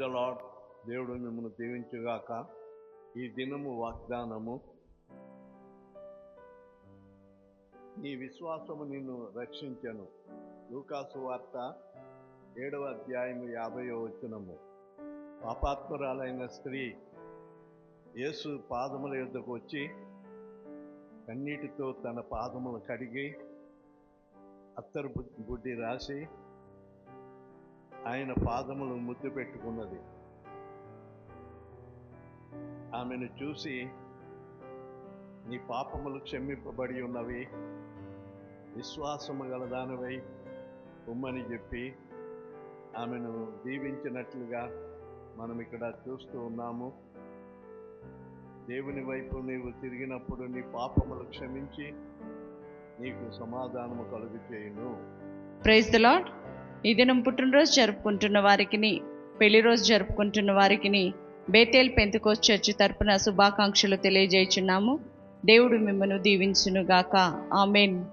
The lord దేవుడు మిమ్మల్ని దీవించుగాక. ఈ దినము వాగ్దానము. నీ విశ్వాసము నిన్ను రక్షించను. లూకాసు వార్త ఏడవ అధ్యాయము యాభై వచనము. పాపాత్మురాలైన స్త్రీ యేసు పాదముల యుద్ధకు వచ్చి కన్నీటితో తన పాదములు కడిగి అత్తరు గుడ్డి రాసి ఆయన పాదములు ముద్దు పెట్టుకున్నది. ఆమెను చూసి నీ పాపములు క్షమింపబడి ఉన్నవి విశ్వాసము గలదానవై ఉమ్మని చెప్పి ఆమెను దీవించినట్లుగా మనం ఇక్కడ చూస్తూ ఉన్నాము. దేవుని వైపు నీవు తిరిగినప్పుడు నీ పాపములు క్షమించి నీకు సమాధానము కలుగు చేయును ప్రైజ్ ద లాడ్ ఈ దినం పుట్టినరోజు జరుపుకుంటున్న వారికి పెళ్ళి రోజు జరుపుకుంటున్న వారికి బేతేల్ పెంతుకోస్ చర్చి తరపున శుభాకాంక్షలు తెలియజేయుచున్నాము. దేవుడు మిమ్మను దీవించునుగాక. ఆమెన్.